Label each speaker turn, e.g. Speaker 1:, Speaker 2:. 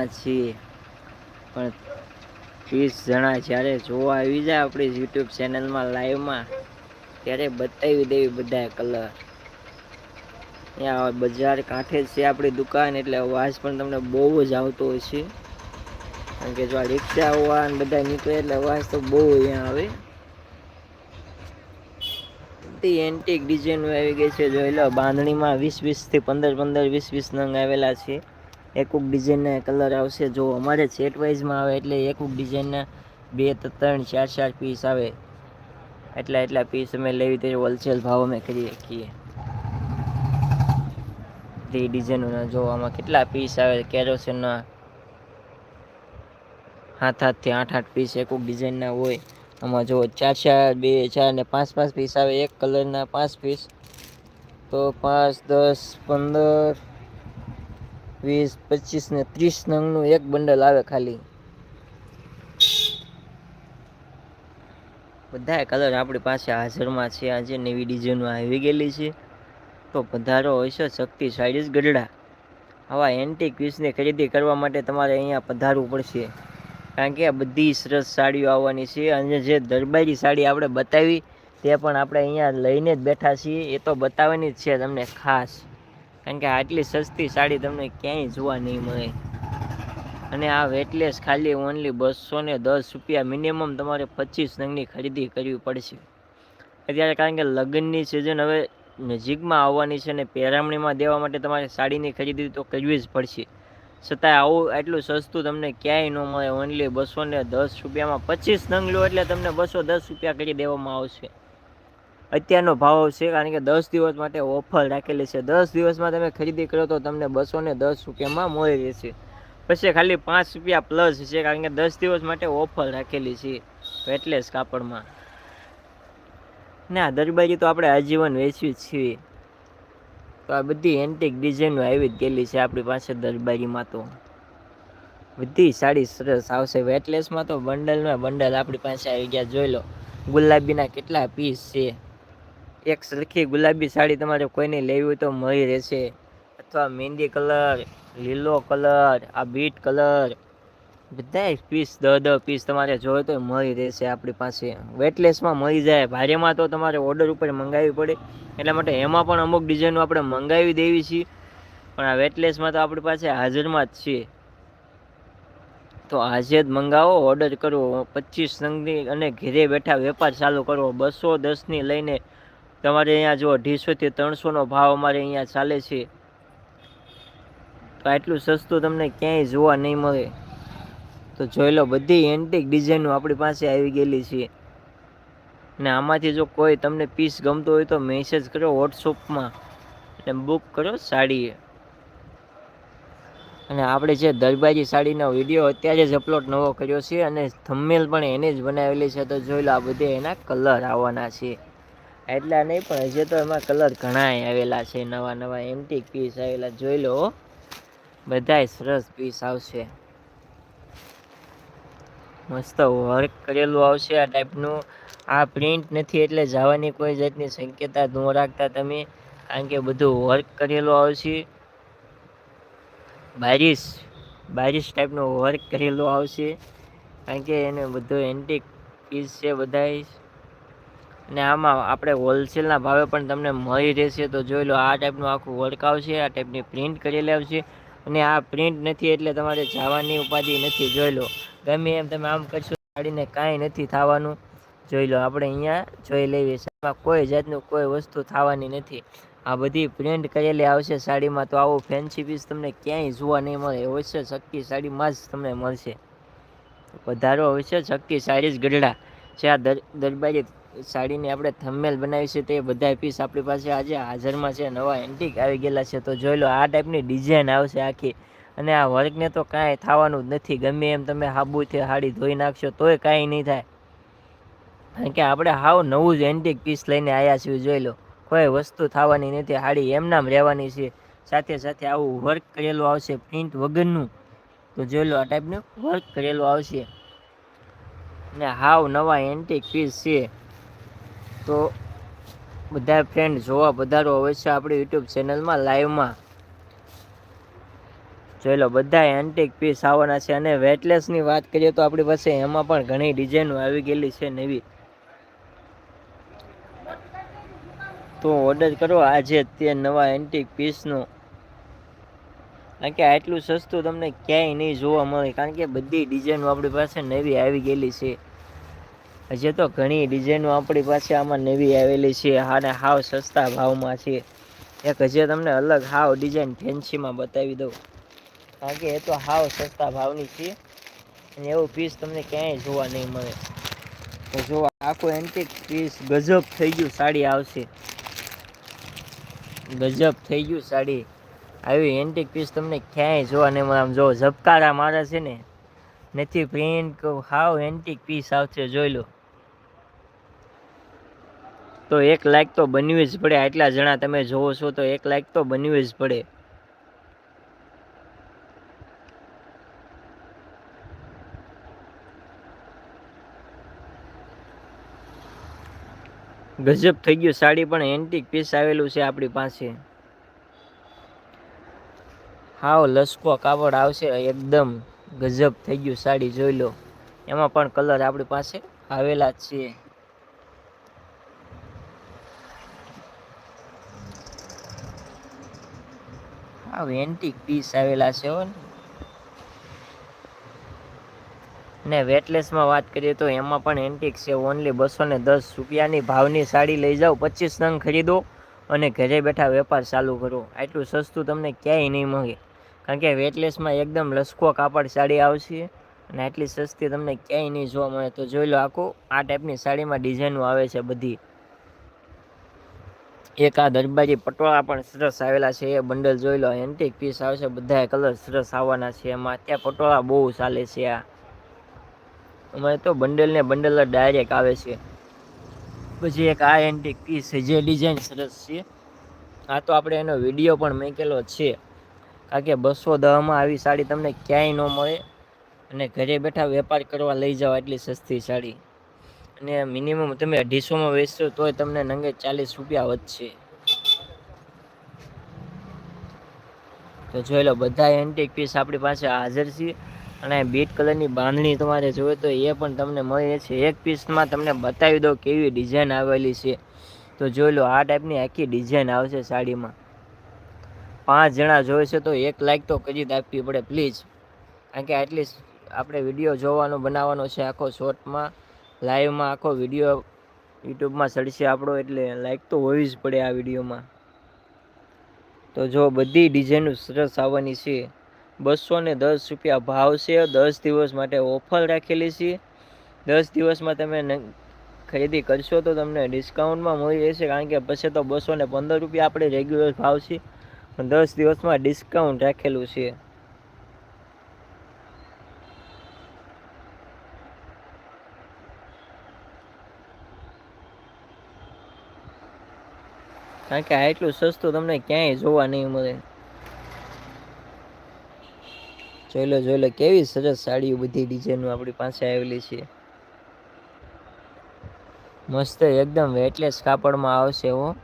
Speaker 1: છીએ. પણ ત્રીસ જણા જ્યારે જોવા આવી જાય આપણી યુટ્યુબ ચેનલમાં લાઈવમાં ત્યારે બતાવી દેવી બધા કલર ત્યાં બજાર કાંઠે જ છે આપણી દુકાન, એટલે અવાજ પણ તમને બહુ જ આવતો હોય છે. કારણ કે જો આ રિક્ષા હોવા બધા નીકળે, એટલે અવાજ તો બહુ અહીંયા આવે. બધી એન્ટિક ડિઝાઇન આવી ગઈ છે, જોઈ લો, બાંધણીમાં વીસ વીસથી પંદર પંદર વીસ વીસ નંગ આવેલા છે. એકુક ડિઝાઇનના કલર આવશે. જો અમારે સેટ વાઇઝમાં આવે એટલે એકુક ડિઝાઇનના બે ત્રણ, ચાર ચાર પીસ આવે. એટલા એટલા પીસ અમે લેવી તે હોલસેલ ભાવ અમે કરી શકીએ. તે ડિઝાઇનોના જો આમાં કેટલા પીસ આવે કેરોસીનના સાત આઠથી આઠ આઠ પીસ એકુક ડિઝાઇનના હોય. આમાં જો ચાર ચાર, બે, ચાર ને પાંચ પાંચ પીસ આવે. એક કલરના પાંચ પીસ તો પાંચ, દસ, પંદર વીસ, પચીસ ને ત્રીસ નંગનું એક બંડલ આવે ખાલી. બધા કલર આપણી પાસે હાજરમાં છે. આજે નવી ડિઝાઇનો આવી ગયેલી છે. તો પધારો છે શક્તિશાળી જ ગઢડા. આવા એન્ટિક પીસની ખરીદી કરવા માટે તમારે અહીંયા પધારવું પડશે. કારણ કે આ બધી સરસ સાડીઓ આવવાની છે અને જે દરબારી સાડી આપણે બતાવી, તે પણ આપણે અહીંયા લઈને જ બેઠા છીએ. એ તો બતાવવાની જ છે તમને ખાસ. કારણ કે આટલી સસ્તી સાડી તમને ક્યાંય જોવા નહીં મળે. અને આ વેટલેસ ખાલી ઓનલી બસો ને દસ રૂપિયા મિનિમમ તમારે પચીસ નંગની ખરીદી કરવી પડશે. અત્યારે કારણ કે લગ્નની સિઝન હવે નજીકમાં આવવાની છે અને પહેરામણીમાં દેવા માટે તમારે સાડીની ખરીદી તો કરવી જ પડશે. છતાંય આવું આટલું સસ્તું તમને ક્યાંય ન મળે. ઓનલી બસો ને દસ રૂપિયામાં પચીસ નંગ લો એટલે તમને બસો દસ રૂપિયા કરી દેવામાં આવશે. અત્યારનો ભાવ છે કારણ કે દસ દિવસ માટે ઓફર રાખેલી છે. દસ દિવસમાં તમે ખરીદી કરો તો તમને બસો ને દસ રૂપિયામાં મળી રહેશે. પછી ખાલી પાંચ રૂપિયા પ્લસ છે કારણ કે દસ દિવસ માટે ઓફર રાખેલી છે વેટલેસ કાપડમાં. ના, દરબારી તો આપણે આજીવન વેચવી જ છીએ. તો આ બધી એન્ટિક ડિઝાઇનો આવી જ ગયેલી છે આપણી પાસે દરબારીમાં તો. બધી સાડી સરસ આવશે. વેટલેસમાં તો બંડલમાં બંડલ આપણી પાસે આવી ગયા. જોઈ લો. ગુલાબીના કેટલા પીસ છે. એક સરખી ગુલાબી સાડી તમારે કોઈને લેવી હોય તો મળી રહેશે. અથવા મહેંદી કલર, લીલો કલર, આ બીટ કલર બધા પીસ દસ દહ પીસ તમારે જોઈએ તો મળી રહેશે આપણી પાસે. વેટલેસમાં મળી જાય. ભારેમાં તો તમારે ઓર્ડર ઉપર મંગાવવી પડે. એટલા માટે એમાં પણ અમુક ડિઝાઇનો આપણે મંગાવી દેવી છીએ. પણ આ વેટલેસમાં તો આપણી પાસે હાજરમાં જ છે તો આજે જ મંગાવો ઓર્ડર કરવો પચીસ રંગની અને ઘેરે બેઠા વેપાર ચાલુ કરવો બસો દસની લઈને તમારે અહીંયા જો અઢીસોથી ત્રણસોનો ભાવ અમારે અહીંયા ચાલે છે. તો આટલું સસ્તું તમને ક્યાંય જોવા નહીં મળે. તો જોઈ લો, બધી એન્ટિક ડિઝાઇનો આપણી પાસે આવી ગયેલી છે. ને આમાંથી જો કોઈ તમને પીસ ગમતો હોય તો મેસેજ કરો વોટ્સઅપમાં અને બુક કરો સાડીએ. અને આપણે જે દરબારી સાડીનો વીડિયો અત્યારે જ અપલોડ નવો કર્યો છે અને થંમેલ પણ એને જ બનાવેલી છે. તો જોઈ લો આ બધે એના કલર આવવાના છે. એટલા નહીં, પણ હજી તો એમાં કલર ઘણા આવેલા છે, નવા નવા એન્ટિક પીસ આવેલા. જોઈ લો બધાય સરસ પીસ આવશે. મસ્ત વર્ક કરેલું આવશે આ ટાઈપનું આ પ્રિન્ટ નથી એટલે જવાની કોઈ જાતની શક્યતા ન રાખતા તમે, કારણ કે બધું વર્ક કરેલું આવશે. બારીશ બારીશ ટાઈપનું વર્ક કરેલું આવશે. કારણ કે એને બધું એન્ટિક પીસ છે બધાય. અને આમાં આપણે હોલસેલના ભાવે પણ તમને મળી રહેશે. તો જોઈ લો, આ ટાઈપનું આખું વર્ક આવશે આ ટાઈપની પ્રિન્ટ કરેલી આવશે અને આ પ્રિન્ટ નથી એટલે તમારે જવાની ઉપાધિ નથી. જોઈ લો, ગમે એમ તમે આમ કરશો સાડીને કાંઈ નથી થવાનું. જોઈ લો, આપણે અહીંયા જોઈ લેવી સાડીમાં કોઈ જાતનું કોઈ વસ્તુ થવાની નથી. આ બધી પ્રિન્ટ કરેલી આવશે સાડીમાં, તો આવું ફેન્સી પીસ તમને ક્યાંય જોવા નહીં મળે. અવશ્ય શક્તિ સાડીમાં જ તમને મળશે. વધારો અવશ્ય શક્તિ સાડી જ ગઢડા. છે આ દરબારી સાડીની આપણે થંબમેલ બનાવી છે તે બધા પીસ આપણી પાસે આજે હાજરમાં છે, નવા એન્ટિક આવી ગયેલા છે. તો જોઈ લો, આ ટાઈપની ડિઝાઇન આવશે આખી. અને આ વર્કને તો કાંઈ થવાનું જ નથી. ગમે એમ તમે હાબુથી હાડી ધોઈ નાખશો, તોય કાંઈ નહીં થાય. કારણ કે આપણે હાવ નવું જ એન્ટિક પીસ લઈને આવ્યા છીએ, જોઈ લો. કોઈ વસ્તુ થવાની નથી, હાડી એમનામ રહેવાની છે. સાથે સાથે આવું વર્ક કરેલું આવશે પ્રિન્ટ વગરનું. તો જોઈ લો, આ ટાઈપનું વર્ક કરેલું આવશે. ને હાવ નવા એન્ટિક પીસ છે. તો બધા ફ્રેન્ડ જોવા પધારો અવશ્ય આપણી યુટ્યુબ ચેનલમાં લાઈવમાં જોઈ લો બધા એન્ટિક પીસ આવવાના છે અને વેટલેસની વાત કરીએ તો આપણી પાસે એમાં પણ ઘણી ડિઝાઇનો આવી ગયેલી છે નવી. તો ઓર્ડર કરો, આજે તે નવા એન્ટિક પીસનો કારણ કે આટલું સસ્તું તમને ક્યાંય નહીં જોવા મળે, કારણ કે બધી ડિઝાઇનો આપણી પાસે નવી આવી ગયેલી છે. હજી તો ઘણી ડિઝાઇનો આપણી પાસે આમાં નવી આવેલી છે અને હાવ સસ્તા ભાવમાં છે. એક હજી તમને અલગ હાવ ડિઝાઇન ફેન્સીમાં બતાવી દઉં. કારણ કે એ તો હાવ સસ્તા ભાવની છે, અને એવું પીસ તમને ક્યાંય જોવા નહીં મળે. તો જો આખું એન્ટિક પીસ ગજબ થઈ ગયું સાડી આવશે. ગજબ થઈ ગયું સાડી. આવી એન્ટિક પીસ તમને ક્યાંય જોવા નહીં મળે. આમ જો ઝબકારા મારે છે ને, નથી પ્રિન્ટ હાવ એન્ટિક પીસ આવશે, જોઈ લો. તો એક લાઈક તો બનવી જ પડે. આટલા જણા તમે જોવો છો તો એક લાઈક તો બનવી જ પડે. ગજબ થઈ ગયું સાડી પણ એન્ટિક પીસ આવેલું છે આપણી પાસે. હાવ લસકો કાપડ આવશે એકદમ. ગજબ થઈ ગયું સાડી જોઈ લો. એમાં પણ કલર આપણી પાસે આવેલા જ છે. હાવ એન્ટિક પીસ આવેલા છે હો ને. વેટલેસમાં વાત કરીએ તો એમાં પણ એન્ટિક છે. ઓનલી બસો ને દસ રૂપિયાની ભાવની સાડી લઈ જાઓ, પચીસ નંગ ખરીદો અને ઘરે બેઠા વેપાર ચાલુ કરો. આટલું સસ્તું તમને ક્યાંય નહીં મળે. કારણ કે વેટલેસમાં એકદમ લસકો કાપડ સાડી આવશે અને આટલી સસ્તી તમને ક્યાંય નહીં જોવા મળે. તો જોઈ લો આખું, આ ટાઈપની સાડીમાં ડિઝાઇનો આવે છે બધી. એક આ દરબારી પટોળા પણ સરસ આવેલા છે, એ બંડલ જોઈ લો એન્ટિક પીસ આવશે બધા કલર સરસ આવવાના છે, એમાં ત્યાં પટોળા બહુ ચાલે છે આ. અમારે તો બંડલ ને બંડલ ડાયરેક્ટ આવે છે. પછી એક આ એન્ટિક પીસ છે, જે ડિઝાઇન સરસ છે. આ તો આપણે એનો વીડિયો પણ મૂકેલો છે. કારણ કે બસો દહમાં આવી સાડી તમને ક્યાંય ન મળે. અને ઘરે બેઠા વેપાર કરવા લઈ જાઓ, એટલી સસ્તી સાડી. અને મિનિમમ તમે અઢીસોમાં વેચશો તોય તમને નંગે ચાલીસ રૂપિયા વધશે. તો જોઈ લો બધા એન્ટિક પીસ આપણી પાસે હાજર છે અને બીટ કલરની બાંધણી તમારે જોઈએ તો એ પણ તમને મળે છે એક પીસમાં તમને બતાવી દો કેવી ડિઝાઇન આવેલી છે. તો જોઈ લો, આ ટાઈપની આખી ડિઝાઇન આવશે સાડીમાં. પાંચ જણા જોઈશે તો એક લાઈક તો કરી જ આપવી પડે પ્લીઝ કારણ કે એટલીસ્ટ આપણે વીડિયો જોવાનો, બનાવવાનો છે આખો શોર્ટમાં લાઈવમાં આખો વીડિયો યુટ્યુબમાં ચડશે આપણો, એટલે લાઈક તો હોવી જ પડે આ વિડીયોમાં તો જો બધી ડિઝાઇનો સરસ આવવાની છે. બસો ને દસ રૂપિયા ભાવ છે. દસ દિવસ માટે ઓફર રાખેલી છે. દસ દિવસમાં તમે ખરીદી કરશો તો તમને ડિસ્કાઉન્ટમાં મળી રહેશે, કારણ કે પછી તો બસો ને પંદર રૂપિયા આપણે રેગ્યુલર ભાવ છે. પણ દસ દિવસમાં ડિસ્કાઉન્ટ રાખેલું છે. કારણ કે આટલું સસ્તું તમને ક્યાંય જોવા નહીં મળે. જોઈ લો જોઈ લો, કેવી સરસ સાડીઓ બધી ડિઝાઇનો આપણી પાસે આવેલી છે. મસ્ત એકદમ વેટલેસ કાપડમાં આવશે હો.